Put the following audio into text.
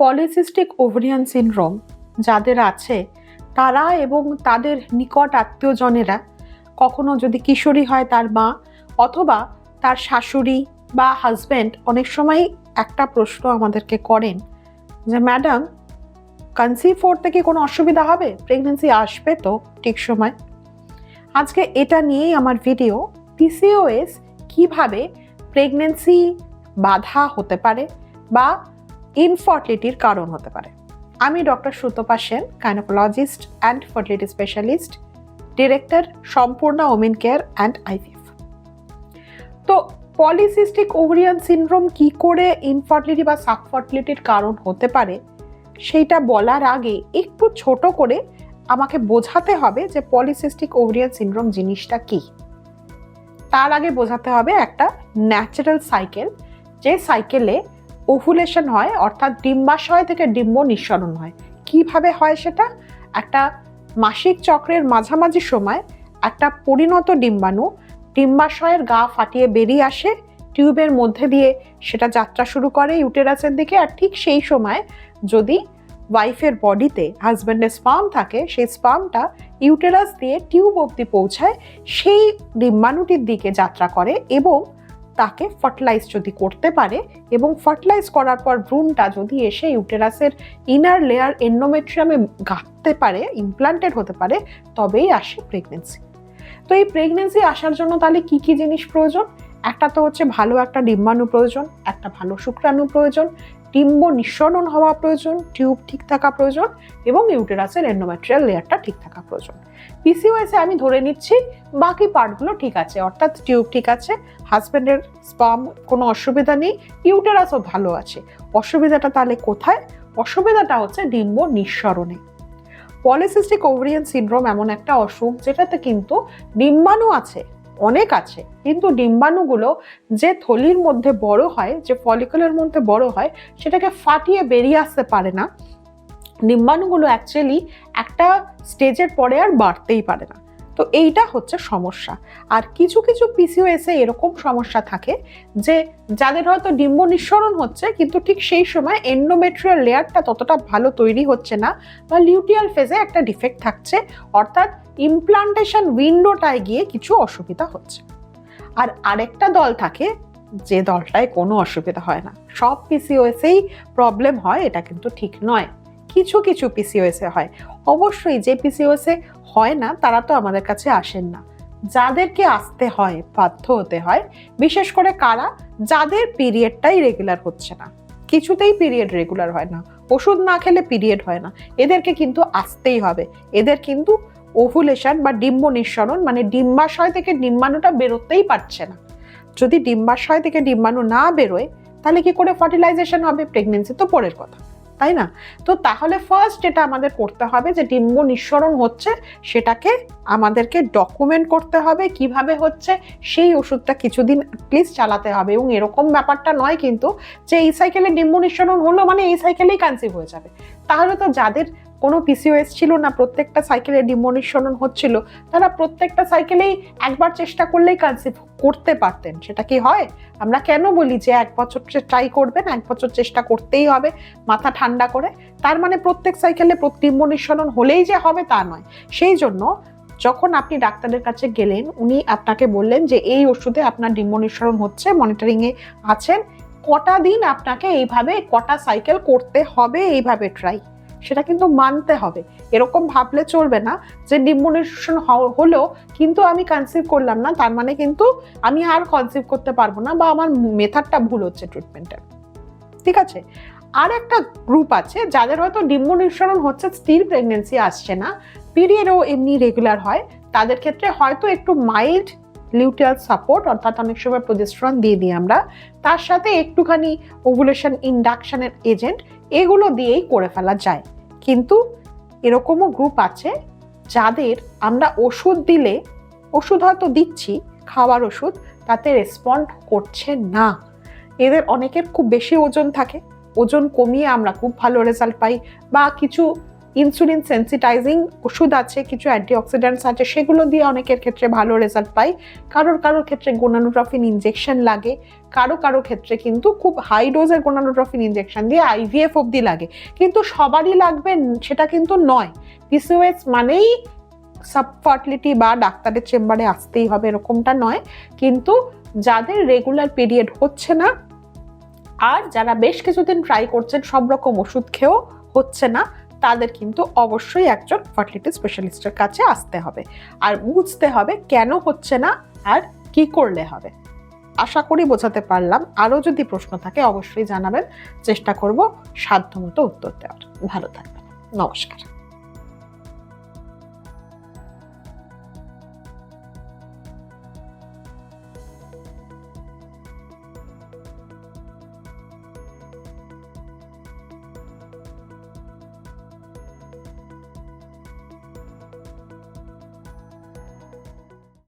Polycystic ovarian syndrome যাদের আছে, তারা এবং তাদের নিকট আত্মীয়জনেরা কখনো যদি কিশোরী হয় তার মা অথবা তার শাশুড়ি বা হাজব্যান্ড অনেক সময় একটা প্রশ্ন আমাদেরকে করেন যে, ম্যাডাম, কনসিভ করতে কি কোনো অসুবিধা হবে? প্রেগনেন্সি আসবে তো ঠিক সময়? আজকে এটা নিয়েই আমার ভিডিও পিসিওএস কীভাবে প্রেগনেন্সি বাধা হতে পারে বা ইনফার্টিলিটির কারণ হতে পারে। আমি doctor Sutapa Sen gynaecologist and fertility specialist director Sampurna women care and IVF তো পলিসিস্টিক ওভারিয়ান সিনড্রোম কি করে ইনফার্টিলিটি বা সাবফার্টিলিটির কারণ হতে পারে, সেইটা বলার আগে একটু ছোট করে আমাকে বোঝাতে হবে যে পলিসিস্টিক ওভারিয়ান সিনড্রোম জিনিসটা কি। তার আগে বোঝাতে হবে একটা ন্যাচারাল সাইকেল যে সাইকেলে ওভুলেশন হয়, অর্থাৎ ডিম্বাশয় থেকে ডিম্ব নিঃসরণ হয়। কীভাবে হয় সেটা? একটা মাসিক চক্রের মাঝামাঝি সময় একটা পরিণত ডিম্বাণু ডিম্বাশয়ের গা ফাটিয়ে বেরিয়ে আসে, টিউবের মধ্যে দিয়ে সেটা যাত্রা শুরু করে ইউটেরাসের দিকে। আর ঠিক সেই সময় যদি ওয়াইফের বডিতে হাজব্যান্ডের স্পাম থাকে, সেই স্পামটা ইউটেরাস দিয়ে টিউব অবধি পৌঁছায়, সেই ডিম্বাণুটির দিকে যাত্রা করে এবং তাকে ফার্টিলাইজ যদি করতে পারে এবং ফার্টিলাইজ করার পর ভ্রূণটা যদি এসে ইউটেরাসের ইনার লেয়ার এন্ডোমেট্রিয়ামে গাঁথতে পারে ইমপ্লান্টেড হতে পারে, তবেই আসে প্রেগনেন্সি তো এই প্রেগনেন্সি আসার জন্য তাহলে কি কি জিনিস প্রয়োজন? একটা তো হচ্ছে ভালো একটা ডিম্বাণু প্রয়োজন, একটা ভালো শুক্রাণু প্রয়োজন ডিম্ব নিঃসরণ হওয়া প্রয়োজন, টিউব ঠিক থাকা প্রয়োজন এবং ইউটেরাসের এন্ডোমেট্রিয়াল লেয়ারটা ঠিক থাকা প্রয়োজন। পিসিওএসে আমি ধরে নিচ্ছি, বাকি পার্টগুলো ঠিক আছে, অর্থাৎ টিউব ঠিক আছে হাজব্যান্ডের স্পাম কোনো অসুবিধা নেই ইউটেরাসও ভালো আছে। অসুবিধাটা তাহলে কোথায়? অসুবিধাটা হচ্ছে ডিম্ব নিঃসরণে। পলিসিস্টিক ওভারিয়ান সিনড্রোম এমন একটা অসুখ যেটাতে কিন্তু ডিম্বাণু আছে অনেক আছে, কিন্তু ডিম্বাণুগুলো যে থলির মধ্যে বড় হয়, যে ফলিকুলের মধ্যে বড় হয়, সেটাকে ফাটিয়ে বেরিয়ে আসতে পারে না। ডিম্বাণুগুলো অ্যাকচুয়ালি একটা স্টেজের পরে আর বাড়তেই পারে না। তো এইটা হচ্ছে সমস্যা। আর কিছু কিছু পিসিওএসে এরকম সমস্যা থাকে যে যাদের হয়তো ডিম্ব নিঃসরণ হচ্ছে, কিন্তু ঠিক সেই সময় এন্ডোমেট্রিয়াল লেয়ারটা ততটা ভালো তৈরি হচ্ছে না বা লিউটিয়াল ফেজে একটা ডিফেক্ট থাকছে, অর্থাৎ ইমপ্লান্টেশন উইন্ডোটায় গিয়ে কিছু অসুবিধা হচ্ছে। আর আরেকটা দল থাকে যে দলটায় কোনো অসুবিধা হয় না। সব পিসিওএসেই প্রবলেম হয়, এটা কিন্তু ঠিক নয়। কিছু কিছু পিসিওএসে হয়। অবশ্যই যে পিসিওএসে হয় না, তারা তো আমাদের কাছে আসেন না। যাদেরকে আসতে হয়, বাধ্য হতে হয়, বিশেষ করে কারা? যাদের পিরিয়ডটাই রেগুলার হচ্ছে না। কিছুতেই পিরিয়ড রেগুলার হয় না। ওষুধ না খেলে পিরিয়ড হয় না। এদেরকে কিন্তু আসতেই হবে। এদের কিন্তু ওভুলেশন বা ডিম্ব নিঃসরণ মানে ডিম্বাশয় থেকে ডিম্বাণুটা বেরোতেই পারছে না। যদি ডিম্বাশয় থেকে ডিম্বাণু না বেরোয়, তাহলে কি করে ফার্টিলাইজেশন হবে? প্রেগনেন্সি তো পরের কথা। তাই না? তো তাহলে ফার্স্ট যেটা আমাদের করতে হবে যে ডিম্ব নিঃসরণ হচ্ছে, সেটাকে আমাদেরকে ডকুমেন্ট করতে হবে কীভাবে হচ্ছে, সেই ওষুধটা কিছুদিন প্লিজ চালাতে হবে। এবং এরকম ব্যাপারটা নয় কিন্তু যে এই সাইকেলে ডিম্ব নিঃসরণ হলো মানে এই সাইকেলেই কানসিভ হয়ে যাবে। তাহলে তো যাদের কোনো পিসিওএস ছিল না, প্রত্যেকটা সাইকেলে ডিম্ব হচ্ছিল, তারা প্রত্যেকটা সাইকেলেই একবার চেষ্টা করলেই কনসিভ করতে পারতেন। সেটা কি হয়? আমরা কেন বলি যে এক বছর ট্রাই করবেন, এক বছর চেষ্টা করতেই হবে, মাথা ঠান্ডা করে। তার মানে প্রত্যেক সাইকেলে ডিম্বনিঃসরণ হলেই যে হবে তা নয়। সেই জন্য যখন আপনি ডাক্তারের কাছে গেলেন, উনি আপনাকে বললেন যে এই ওষুধে আপনার ডিম্ব হচ্ছে মনিটরিংয়ে আছেন, কটা দিন আপনাকে এইভাবে কটা সাইকেল করতে হবে, এইভাবে ট্রাই সেটা কিন্তু মানতে হবে। এরকম ভাবলে চলবে না যে নিঃসরণ হলো কিন্তু আমি কনসিভ করলাম না, তার মানে কিন্তু আমি আর কনসিভ করতে পারব না বা আমার মেথাডটা ভুল হচ্ছে ট্রিটমেন্টের ঠিক আছে? আর একটা গ্রুপ আছে যাদের হয়তো ডিম্ব নিঃসরণ হচ্ছে স্টিল প্রেগনেন্সি আসছে না পিরিয়ডও এমনি রেগুলার হয়। তাদের ক্ষেত্রে হয়তো একটু মাইল্ড লিউটিয়াল সাপোর্ট, অর্থাৎ অনেক সময় প্রজেস্ট্রন দিয়ে দিই আমরা, তার সাথে একটুখানি ওভুলেশন ইন্ডাকশনের এজেন্ট, এগুলো দিয়েই করে ফেলা যায়। কিন্তু এরকমও গ্রুপ আছে যাদের আমরা ওষুধ দিলে, ওষুধ হয়তো দিচ্ছি, খাওয়ার ওষুধ, তাতে রেসপন্ড করছে না। এদের অনেকের খুব বেশি ওজন থাকে, ওজন কমিয়ে আমরা খুব ভালো রেজাল্ট পাই বা কিছু ইনসুলিন সেন্সিটাইজিং ওষুধ আছে, কিছু অ্যান্টিঅক্সিডেন্টস আছে, সেগুলো দিয়ে অনেকের ক্ষেত্রে ভালো রেজাল্ট পাই। কারোর কারোর ক্ষেত্রে গোনানোট্রফিন ইনজেকশন লাগে, কারও কারও ক্ষেত্রে কিন্তু খুব হাই ডোজের গোনানোট্রফিন ইনজেকশন দিয়ে আইভিএফ অবধি লাগে। কিন্তু সবারই লাগবে, সেটা কিন্তু নয়। পিসিওএস মানেই সাবফার্টিলিটি বা ডাক্তারের চেম্বারে আসতেই হবে, এরকমটা নয়। কিন্তু যাদের রেগুলার পিরিয়ড হচ্ছে না, আর যারা বেশ কিছুদিন ট্রাই করছেন, সব রকম ওষুধ খেয়েও হচ্ছে না তাদের কিন্তু অবশ্যই একজন ফার্টিলিটি স্পেশালিস্টের কাছে আসতে হবে। আর বুঝতে হবে কেন হচ্ছে না আর কি করলে হবে। আশা করি বোঝাতে পারলাম। আরও যদি প্রশ্ন থাকে অবশ্যই জানাবেন। চেষ্টা করব সাধ্যমতো উত্তর দেওয়ার। ভালো থাকবেন। নমস্কার।